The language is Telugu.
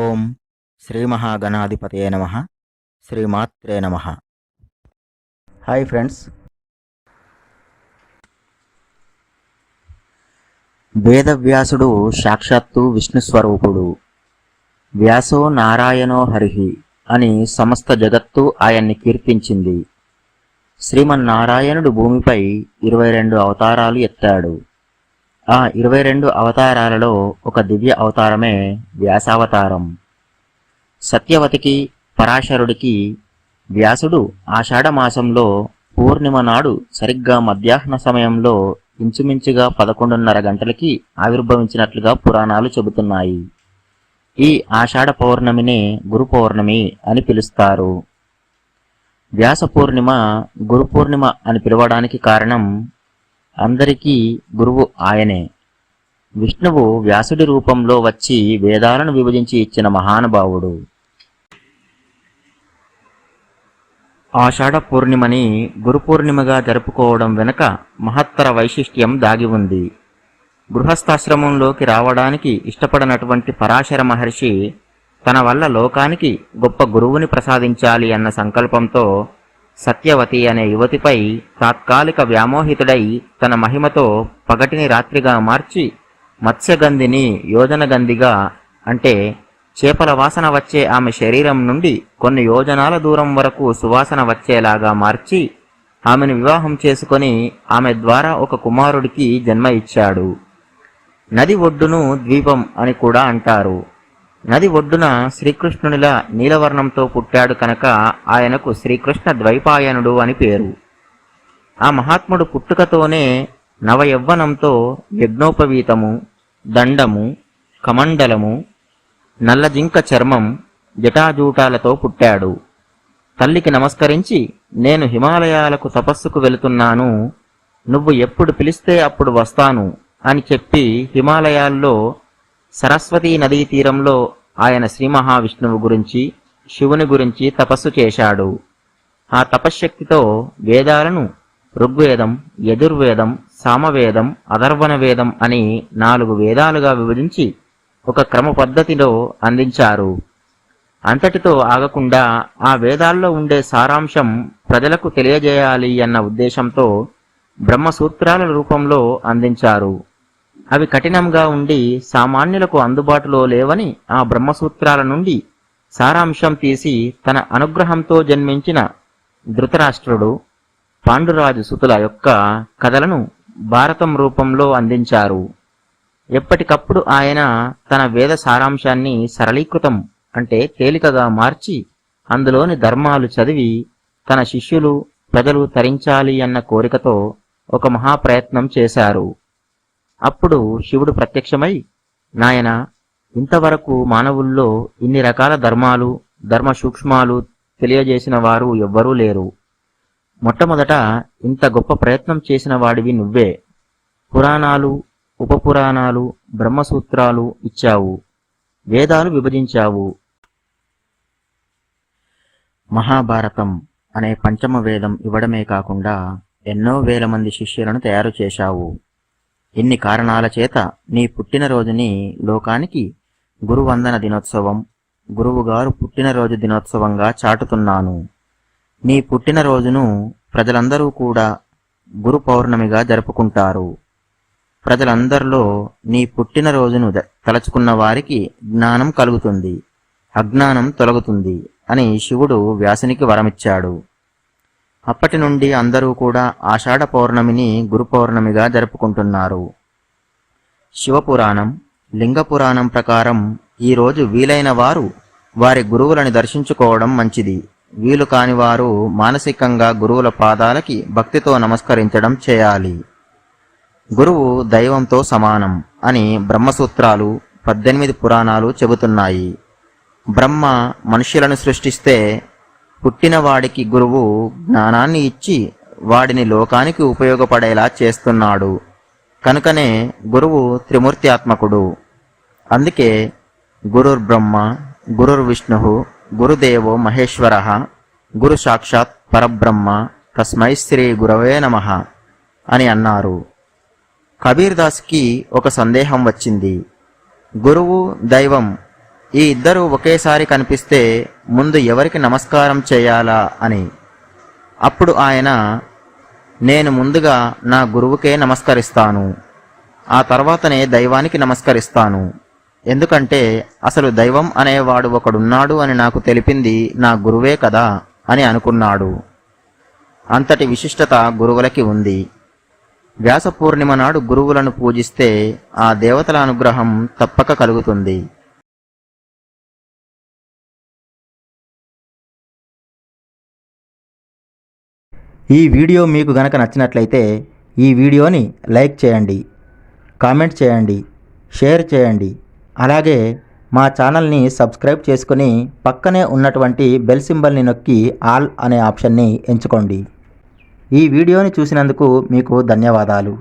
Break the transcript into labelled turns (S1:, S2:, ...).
S1: ఓం శ్రీ మహాగణాధిపతయ నమ శ్రీమాత్రే నమ హాయ్ ఫ్రెండ్స్ వేదవ్యాసుడు సాక్షాత్తు విష్ణు స్వరూపుడు వ్యాసో నారాయణో హరిహి అని సమస్త జగత్తు ఆయన్ని కీర్తించింది శ్రీమన్నారాయణుడు భూమిపై ఇరవై రెండు అవతారాలు ఎత్తాడు ఆ ఇరవై రెండు అవతారాలలో ఒక దివ్య అవతారమే వ్యాసావతారం సత్యవతికి పరాశరుడికి వ్యాసుడు ఆషాఢమాసంలో పూర్ణిమ నాడు సరిగ్గా మధ్యాహ్న సమయంలో ఇంచుమించుగా పదకొండున్నర గంటలకి ఆవిర్భవించినట్లుగా పురాణాలు చెబుతున్నాయి ఈ ఆషాఢ పౌర్ణమినే గురు పౌర్ణమి అని పిలుస్తారు వ్యాస పూర్ణిమ గురు పూర్ణిమ అని పిలవడానికి కారణం అందరికీ గురువు ఆయనే విష్ణువు వ్యాసుడి రూపంలో వచ్చి వేదాలను విభజించి ఇచ్చిన మహానుభావుడు ఆషాఢ పూర్ణిమని గురు పూర్ణిమగా జరుపుకోవడం వెనుక మహత్తర వైశిష్ట్యం దాగి ఉంది గృహస్థాశ్రమంలోకి రావడానికి ఇష్టపడనటువంటి పరాశర మహర్షి తన వల్ల లోకానికి గొప్ప గురువుని ప్రసాదించాలి అన్న సంకల్పంతో సత్యవతి అనే యువతిపై తాత్కాలిక వ్యామోహితుడై తన మహిమతో పగటిని రాత్రిగా మార్చి మత్స్యగంధిని యోజనగంధిగా అంటే చేపల వాసన వచ్చే ఆమె శరీరం నుండి కొన్ని యోజనాల దూరం వరకు సువాసన వచ్చేలాగా మార్చి ఆమెను వివాహం చేసుకొని ఆమె ద్వారా ఒక కుమారుడికి జన్మ ఇచ్చాడు నది ఒడ్డును ద్వీపం అని కూడా అంటారు నది ఒడ్డున శ్రీకృష్ణునిలా నీలవర్ణంతో పుట్టాడు కనుక ఆయనకు శ్రీకృష్ణ ద్వైపాయనుడు అని పేరు ఆ మహాత్ముడు పుట్టుకతోనే నవయవ్వనంతో యజ్ఞోపవీతము దండము కమండలము నల్లజింక చర్మం జటాజూటాలతో పుట్టాడు తల్లికి నమస్కరించి నేను హిమాలయాలకు తపస్సుకు వెళుతున్నాను నువ్వు ఎప్పుడు పిలిస్తే అప్పుడు వస్తాను అని చెప్పి హిమాలయాల్లో సరస్వతీ నదీ తీరంలో ఆయన శ్రీ మహావిష్ణువు గురించి శివుని గురించి తపస్సు చేశాడు ఆ తపశ్శక్తితో వేదాలను ఋగ్వేదం యజుర్వేదం సామవేదం అధర్వణ వేదం అని నాలుగు వేదాలుగా విభజించి ఒక క్రమ పద్ధతిలో అందించారు అంతటితో ఆగకుండా ఆ వేదాల్లో ఉండే సారాంశం ప్రజలకు తెలియజేయాలి అన్న ఉద్దేశంతో బ్రహ్మసూత్రాల రూపంలో అందించారు అవి కఠినంగా ఉండి సామాన్యులకు అందుబాటులో లేవని ఆ బ్రహ్మసూత్రాల నుండి సారాంశం తీసి తన అనుగ్రహంతో జన్మించిన ధృతరాష్ట్రుడు పాండురాజు సుతుల యొక్క కథలను భారతం రూపంలో అందించారు ఎప్పటికప్పుడు ఆయన తన వేద సారాంశాన్ని సరళీకృతం అంటే తేలికగా మార్చి అందులోని ధర్మాలు చదివి తన శిష్యులు ప్రజలు తరించాలి అన్న కోరికతో ఒక మహాప్రయత్నం చేశారు అప్పుడు శివుడు ప్రత్యక్షమై నాయన ఇంతవరకు మానవుల్లో ఇన్ని రకాల ధర్మాలు ధర్మ సూక్ష్మాలు తెలియజేసిన వారు ఎవ్వరూ లేరు మొట్టమొదట ఇంత గొప్ప ప్రయత్నం చేసిన వాడివి నువ్వే పురాణాలు ఉపపురాణాలు బ్రహ్మసూత్రాలు ఇచ్చావు వేదాలు విభజించావు మహాభారతం అనే పంచమ వేదం ఇవ్వడమే కాకుండా ఎన్నో వేల మంది శిష్యులను తయారు చేశావు ఇన్ని కారణాల చేత నీ పుట్టినరోజుని లోకానికి గురువందన దినోత్సవం గురువుగారు పుట్టినరోజు దినోత్సవంగా చాటుతున్నాను నీ పుట్టినరోజును ప్రజలందరూ కూడా గురు పౌర్ణమిగా జరుపుకుంటారు ప్రజలందరిలో నీ పుట్టినరోజును తలచుకున్న వారికి జ్ఞానం కలుగుతుంది అజ్ఞానం తొలగుతుంది అని శివుడు వ్యాసునికి వరమిచ్చాడు అప్పటి నుండి అందరూ కూడా ఆషాఢ పౌర్ణమిని గురు పౌర్ణమిగా జరుపుకుంటున్నారు శివపురాణం లింగపురాణం ప్రకారం ఈరోజు వీలైన వారు వారి గురువులని దర్శించుకోవడం మంచిది వీలు కాని వారు మానసికంగా గురువుల పాదాలకి భక్తితో నమస్కరించడం చేయాలి గురువు దైవంతో సమానం అని బ్రహ్మసూత్రాలు పద్దెనిమిది పురాణాలు చెబుతున్నాయి బ్రహ్మ మనుష్యులను సృష్టిస్తే పుట్టినవాడికి గురువు జ్ఞానాన్ని ఇచ్చి వాడిని లోకానికి ఉపయోగపడేలా చేస్తున్నాడు కనుకనే గురువు త్రిమూర్త్యాత్మకుడు అందుకే గురుర్ బ్రహ్మ గురుర్ విష్ణు గురుదేవో మహేశ్వర గురు సాక్షాత్ పరబ్రహ్మ తస్మై శ్రీ గురవే నమ అని అన్నారు కబీర్ ఒక సందేహం వచ్చింది గురువు దైవం ఈ ఇద్దరూ ఒకేసారి కనిపిస్తే ముందు ఎవరికి నమస్కారం చేయాలా అని అప్పుడు ఆయన నేను ముందుగా నా గురువుకే నమస్కరిస్తాను ఆ తర్వాతనే దైవానికి నమస్కరిస్తాను ఎందుకంటే అసలు దైవం అనేవాడు ఒకడున్నాడు అని నాకు తెలిపింది నా గురువే కదా అని అనుకున్నాడు అంతటి విశిష్టత గురువులకి ఉంది వ్యాస పూర్ణిమ నాడు గురువులను పూజిస్తే ఆ దేవతల అనుగ్రహం తప్పక కలుగుతుంది
S2: ఈ వీడియో మీకు గనక నచ్చినట్లయితే ఈ వీడియోని లైక్ చేయండి కామెంట్ చేయండి షేర్ చేయండి అలాగే మా ఛానల్ని సబ్స్క్రైబ్ చేసుకుని పక్కనే ఉన్నటువంటి బెల్ సింబల్ని నొక్కి ఆల్ అనే ఆప్షన్ని ఎంచుకోండి ఈ వీడియోని చూసినందుకు మీకు ధన్యవాదాలు